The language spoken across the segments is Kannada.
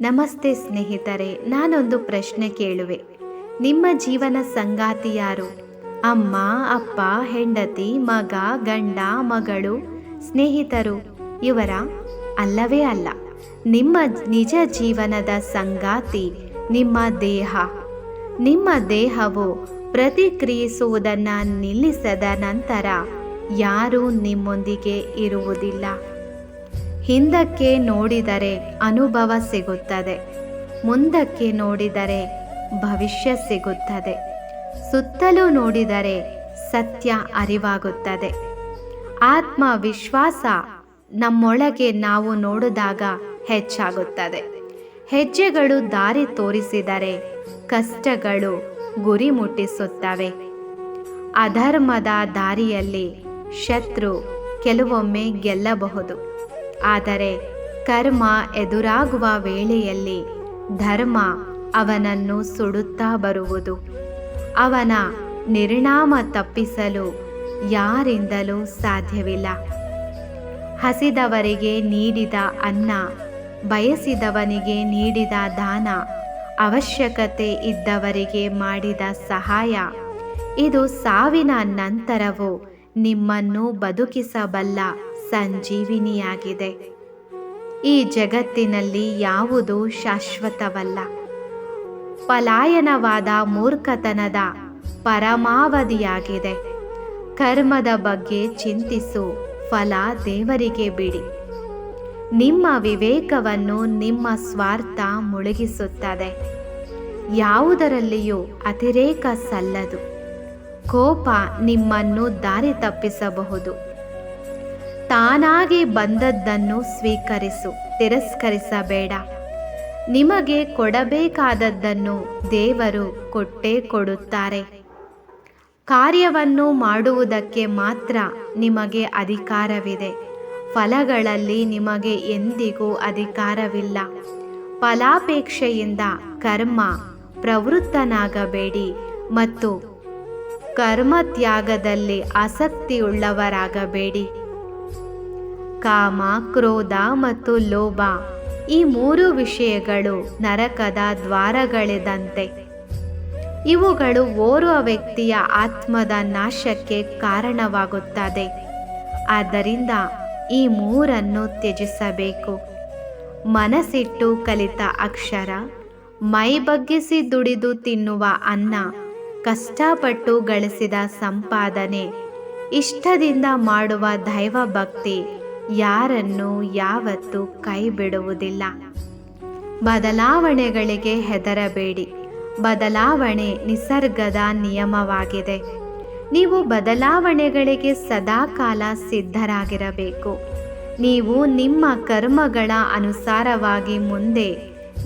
ನಮಸ್ತೆ ಸ್ನೇಹಿತರೆ, ನಾನೊಂದು ಪ್ರಶ್ನೆ ಕೇಳುವೆ. ನಿಮ್ಮ ಜೀವನ ಸಂಗಾತಿ ಯಾರು? ಅಮ್ಮ, ಅಪ್ಪ, ಹೆಂಡತಿ, ಮಗ, ಗಂಡ, ಮಗಳು, ಸ್ನೇಹಿತರು? ಇವರ? ಅಲ್ಲವೇ ಅಲ್ಲ. ನಿಮ್ಮ ನಿಜ ಜೀವನದ ಸಂಗಾತಿ ನಿಮ್ಮ ದೇಹ. ನಿಮ್ಮ ದೇಹವು ಪ್ರತಿಕ್ರಿಯಿಸುವುದನ್ನು ನಿಲ್ಲಿಸದ ನಂತರ ಯಾರೂ ನಿಮ್ಮೊಂದಿಗೆ ಇರುವುದಿಲ್ಲ. ಹಿಂದಕ್ಕೆ ನೋಡಿದರೆ ಅನುಭವ ಸಿಗುತ್ತದೆ. ಮುಂದಕ್ಕೆ ನೋಡಿದರೆ ಭವಿಷ್ಯ ಸಿಗುತ್ತದೆ. ಸುತ್ತಲೂ ನೋಡಿದರೆ ಸತ್ಯ ಅರಿವಾಗುತ್ತದೆ. ಆತ್ಮವಿಶ್ವಾಸ ನಮ್ಮೊಳಗೆ ನಾವು ನೋಡಿದಾಗ ಹೆಚ್ಚಾಗುತ್ತದೆ. ಹೆಜ್ಜೆಗಳು ದಾರಿ ತೋರಿಸಿದರೆ ಕಷ್ಟಗಳು ಗುರಿ ಮುಟ್ಟಿಸುತ್ತವೆ. ಅಧರ್ಮದ ದಾರಿಯಲ್ಲಿ ಶತ್ರು ಕೆಲವೊಮ್ಮೆ ಗೆಲ್ಲಬಹುದು. ಆದರೆ ಕರ್ಮ ಎದುರಾಗುವ ವೇಳೆಯಲ್ಲಿ ಧರ್ಮ ಅವನನ್ನು ಸುಡುತ್ತಾ ಬರುವುದು. ಅವನ ನಿರ್ಣಾಮ ತಪ್ಪಿಸಲು ಯಾರಿಂದಲೂ ಸಾಧ್ಯವಿಲ್ಲ. ಹಸಿದವರಿಗೆ ನೀಡಿದ ಅನ್ನ, ಬಯಸಿದವನಿಗೆ ನೀಡಿದ ದಾನ, ಅವಶ್ಯಕತೆ ಇದ್ದವರಿಗೆ ಮಾಡಿದ ಸಹಾಯ, ಇದು ಸಾವಿನ ನಂತರವೂ ನಿಮ್ಮನ್ನು ಬದುಕಿಸಬಲ್ಲ ಸಂಜೀವಿನಿಯಾಗಿದೆ. ಈ ಜಗತ್ತಿನಲ್ಲಿ ಯಾವುದು ಶಾಶ್ವತವಲ್ಲ. ಪಲಾಯನವಾದ ಮೂರ್ಖತನದ ಪರಮಾವಧಿಯಾಗಿದೆ. ಕರ್ಮದ ಬಗ್ಗೆ ಚಿಂತಿಸು, ಫಲ ದೇವರಿಗೆ ಬಿಡಿ. ನಿಮ್ಮ ವಿವೇಕವನ್ನು ನಿಮ್ಮ ಸ್ವಾರ್ಥ ಮುಳುಗಿಸುತ್ತದೆ. ಯಾವುದರಲ್ಲಿಯೂ ಅತಿರೇಕ ಸಲ್ಲದು. ಕೋಪ ನಿಮ್ಮನ್ನು ದಾರಿ ತಪ್ಪಿಸಬಹುದು. ತಾನಾಗಿ ಬಂದದ್ದನ್ನು ಸ್ವೀಕರಿಸು, ತಿರಸ್ಕರಿಸಬೇಡ. ನಿಮಗೆ ಕೊಡಬೇಕಾದದ್ದನ್ನು ದೇವರು ಕೊಟ್ಟೇ ಕೊಡುತ್ತಾರೆ. ಕಾರ್ಯವನ್ನು ಮಾಡುವುದಕ್ಕೆ ಮಾತ್ರ ನಿಮಗೆ ಅಧಿಕಾರವಿದೆ. ಫಲಗಳಲ್ಲಿ ನಿಮಗೆ ಎಂದಿಗೂ ಅಧಿಕಾರವಿಲ್ಲ. ಫಲಾಪೇಕ್ಷೆಯಿಂದ ಕರ್ಮ ಪ್ರವೃತ್ತನಾಗಬೇಡಿ ಮತ್ತು ಕರ್ಮತ್ಯಾಗದಲ್ಲಿ ಆಸಕ್ತಿಯುಳ್ಳವರಾಗಬೇಡಿ. ಕಾಮ, ಕ್ರೋಧ ಮತ್ತು ಲೋಭ. ಈ ಮೂರು ವಿಷಯಗಳು ನರಕದ ದ್ವಾರಗಳಿದಂತೆ. ಇವುಗಳು ಓರ್ವ ವ್ಯಕ್ತಿಯ ಆತ್ಮದ ನಾಶಕ್ಕೆ ಕಾರಣವಾಗುತ್ತದೆ. ಆದ್ದರಿಂದ ಈ ಮೂರನ್ನು ತ್ಯಜಿಸಬೇಕು. ಮನಸ್ಸಿಟ್ಟು ಕಲಿತ ಅಕ್ಷರ, ಮೈ ಬಗ್ಗಿಸಿ ದುಡಿದು ತಿನ್ನುವ ಅನ್ನ, ಕಷ್ಟಪಟ್ಟು ಗಳಿಸಿದ ಸಂಪಾದನೆ, ಇಷ್ಟದಿಂದ ಮಾಡುವ ದೈವ ಭಕ್ತಿ ಯಾರನ್ನು ಯಾವತ್ತೂ ಕೈ ಬಿಡುವುದಿಲ್ಲ ಬದಲಾವಣೆಗಳಿಗೆ ಹೆದರಬೇಡಿ. ಬದಲಾವಣೆ ನಿಸರ್ಗದ ನಿಯಮವಾಗಿದೆ. ನೀವು ಬದಲಾವಣೆಗಳಿಗೆ ಸದಾಕಾಲ ಸಿದ್ಧರಾಗಿರಬೇಕು. ನೀವು ನಿಮ್ಮ ಕರ್ಮಗಳ ಅನುಸಾರವಾಗಿ ಮುಂದೆ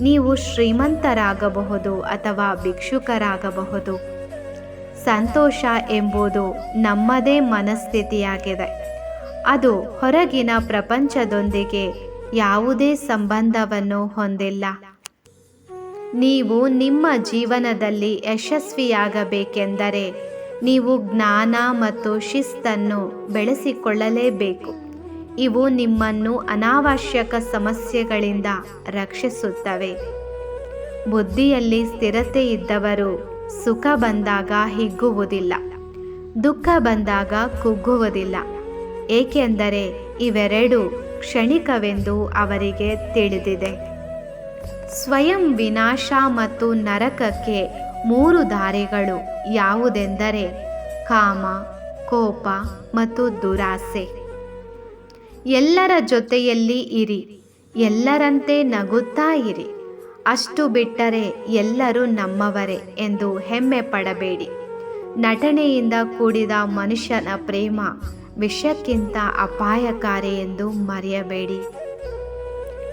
ನೀವು ಶ್ರೀಮಂತರಾಗಬಹುದು ಅಥವಾ ಭಿಕ್ಷುಕರಾಗಬಹುದು. ಸಂತೋಷ ಎಂಬುದು ನಮ್ಮದೇ ಮನಸ್ಥಿತಿಯಾಗಿದೆ. ಅದು ಹೊರಗಿನ ಪ್ರಪಂಚದೊಂದಿಗೆ ಯಾವುದೇ ಸಂಬಂಧವನ್ನು ಹೊಂದಿಲ್ಲ. ನೀವು ನಿಮ್ಮ ಜೀವನದಲ್ಲಿ ಯಶಸ್ವಿಯಾಗಬೇಕೆಂದರೆ ನೀವು ಜ್ಞಾನ ಮತ್ತು ಶಿಸ್ತನ್ನು ಬೆಳೆಸಿಕೊಳ್ಳಲೇಬೇಕು. ಇವು ನಿಮ್ಮನ್ನು ಅನಾವಶ್ಯಕ ಸಮಸ್ಯೆಗಳಿಂದ ರಕ್ಷಿಸುತ್ತವೆ. ಬುದ್ಧಿಯಲ್ಲಿ ಸ್ಥಿರತೆ ಇದ್ದವರು ಸುಖ ಬಂದಾಗ ಹಿಗ್ಗುವುದಿಲ್ಲ, ದುಃಖ ಬಂದಾಗ ಕುಗ್ಗುವುದಿಲ್ಲ. ಏಕೆಂದರೆ ಇವೆರಡು ಕ್ಷಣಿಕವೆಂದು ಅವರಿಗೆ ತಿಳಿದಿದೆ. ಸ್ವಯಂ ವಿನಾಶ ಮತ್ತು ನರಕಕ್ಕೆ ಮೂರು ದಾರಿಗಳು ಯಾವುದೆಂದರೆ ಕಾಮ, ಕೋಪ ಮತ್ತು ದುರಾಸೆ. ಎಲ್ಲರ ಜೊತೆಯಲ್ಲಿ ಇರಿ, ಎಲ್ಲರಂತೆ ನಗುತ್ತಾ ಇರಿ. ಅಷ್ಟು ಬಿಟ್ಟರೆ ಎಲ್ಲರೂ ನಮ್ಮವರೇ ಎಂದು ಹೆಮ್ಮೆ ಪಡಬೇಡಿ. ನಟನೆಯಿಂದ ಕೂಡಿದ ಮನುಷ್ಯನ ಪ್ರೇಮ ವಿಷಕ್ಕಿಂತ ಅಪಾಯಕಾರಿ ಎಂದು ಮರೆಯಬೇಡಿ.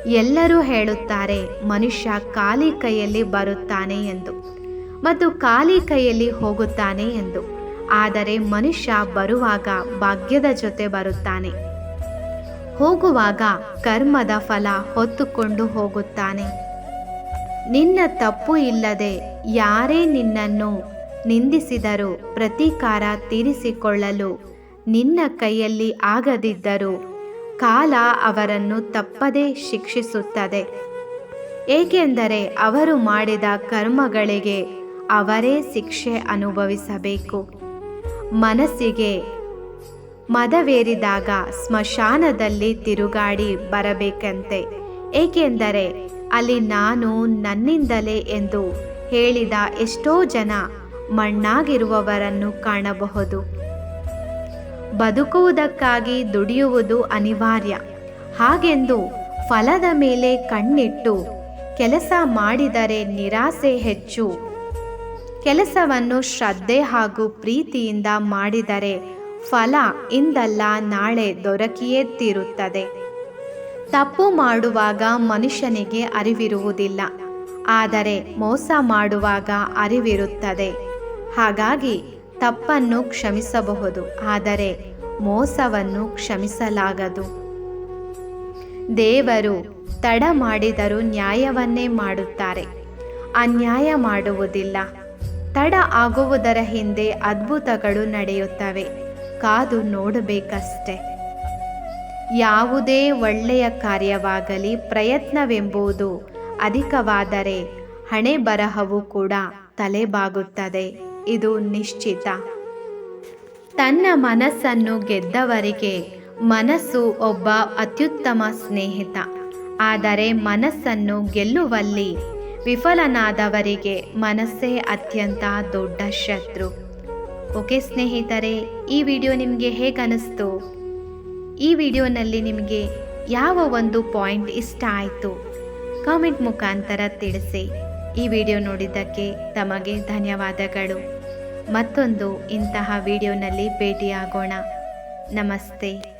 ಎಲ್ಲರೂ ಹೇಳುತ್ತಾರೆ, ಮನುಷ್ಯ ಖಾಲಿ ಕೈಯಲ್ಲಿ ಬರುತ್ತಾನೆ ಎಂದು ಮತ್ತು ಖಾಲಿ ಕೈಯಲ್ಲಿ ಹೋಗುತ್ತಾನೆ ಎಂದು. ಆದರೆ ಮನುಷ್ಯ ಬರುವಾಗ ಭಾಗ್ಯದ ಜೊತೆ ಬರುತ್ತಾನೆ. ಹೋಗುವಾಗ ಕರ್ಮದ ಫಲ ಹೊತ್ತುಕೊಂಡು ಹೋಗುತ್ತಾನೆ. ನಿನ್ನ ತಪ್ಪು ಇಲ್ಲದೆ ಯಾರೇ ನಿನ್ನನ್ನು ನಿಂದಿಸಿದರೂ ಪ್ರತೀಕಾರ ತೀರಿಸಿಕೊಳ್ಳಲು ನಿನ್ನ ಕೈಯಲ್ಲಿ ಆಗದಿದ್ದರೂ ಕಾಲ ಅವರನ್ನು ತಪ್ಪದೇ ಶಿಕ್ಷಿಸುತ್ತದೆ. ಏಕೆಂದರೆ ಅವರು ಮಾಡಿದ ಕರ್ಮಗಳಿಗೆ ಅವರೇ ಶಿಕ್ಷೆ ಅನುಭವಿಸಬೇಕು. ಮನಸ್ಸಿಗೆ ಮದವೇರಿದಾಗ ಸ್ಮಶಾನದಲ್ಲಿ ತಿರುಗಾಡಿ ಬರಬೇಕಂತೆ. ಏಕೆಂದರೆ ಅಲ್ಲಿ ನಾನು ನನ್ನಿಂದಲೇ ಎಂದು ಹೇಳಿದ ಎಷ್ಟೋ ಜನ ಮಣ್ಣಾಗಿರುವವರನ್ನು ಕಾಣಬಹುದು. ಬದುಕುವುದಕ್ಕಾಗಿ ದುಡಿಯುವುದು ಅನಿವಾರ್ಯ. ಹಾಗೆಂದು ಫಲದ ಮೇಲೆ ಕಣ್ಣಿಟ್ಟು ಕೆಲಸ ಮಾಡಿದರೆ ನಿರಾಸೆ ಹೆಚ್ಚು. ಕೆಲಸವನ್ನು ಶ್ರದ್ಧೆ ಹಾಗೂ ಪ್ರೀತಿಯಿಂದ ಮಾಡಿದರೆ ಫಲ ಇಂದಲ್ಲ ನಾಳೆ ದೊರಕಿಯೇ ತೀರುತ್ತದೆ. ತಪ್ಪು ಮಾಡುವಾಗ ಮನುಷ್ಯನಿಗೆ ಅರಿವಿರುವುದಿಲ್ಲ. ಆದರೆ ಮೋಸ ಮಾಡುವಾಗ ಅರಿವಿರುತ್ತದೆ. ಹಾಗಾಗಿ ತಪ್ಪನ್ನು ಕ್ಷಮಿಸಬಹುದು, ಆದರೆ ಮೋಸವನ್ನು ಕ್ಷಮಿಸಲಾಗದು. ದೇವರು ತಡ ಮಾಡಿದರೂ ನ್ಯಾಯವನ್ನೇ ಮಾಡುತ್ತಾರೆ. ಅನ್ಯಾಯ ಮಾಡುವುದಿಲ್ಲ. ತಡ ಆಗುವುದರ ಹಿಂದೆ ಅದ್ಭುತಗಳು ನಡೆಯುತ್ತವೆ. ಕಾದು ನೋಡಬೇಕಷ್ಟೆ. ಯಾವುದೇ ಒಳ್ಳೆಯ ಕಾರ್ಯವಾಗಲಿ ಪ್ರಯತ್ನವೆಂಬುದು ಅಧಿಕವಾದರೆ ಹಣೆ ಬರಹವು ಕೂಡ ತಲೆಬಾಗುತ್ತದೆ. ಇದು ನಿಶ್ಚಿತ. ತನ್ನ ಮನಸ್ಸನ್ನು ಗೆದ್ದವರಿಗೆ ಮನಸ್ಸು ಒಬ್ಬ ಅತ್ಯುತ್ತಮ ಸ್ನೇಹಿತ. ಆದರೆ ಮನಸ್ಸನ್ನು ಗೆಲ್ಲುವಲ್ಲಿ ವಿಫಲನಾದವರಿಗೆ ಮನಸ್ಸೇ ಅತ್ಯಂತ ದೊಡ್ಡ ಶತ್ರು. ಓಕೆ ಸ್ನೇಹಿತರೆ, ಈ ವಿಡಿಯೋ ನಿಮಗೆ ಹೇಗನ್ನಿಸ್ತು? ಈ ವಿಡಿಯೋನಲ್ಲಿ ನಿಮಗೆ ಯಾವ ಒಂದು ಪಾಯಿಂಟ್ ಇಷ್ಟ ಆಯಿತು? ಕಾಮೆಂಟ್ ಮುಖಾಂತರ ತಿಳಿಸಿ. ಈ ವಿಡಿಯೋ ನೋಡಿದ್ದಕ್ಕೆ ತಮಗೆ ಧನ್ಯವಾದಗಳು. ಮತ್ತೊಂದು ಇಂತಹ ವಿಡಿಯೋನಲ್ಲಿ ಭೇಟಿಯಾಗೋಣ. ನಮಸ್ತೆ.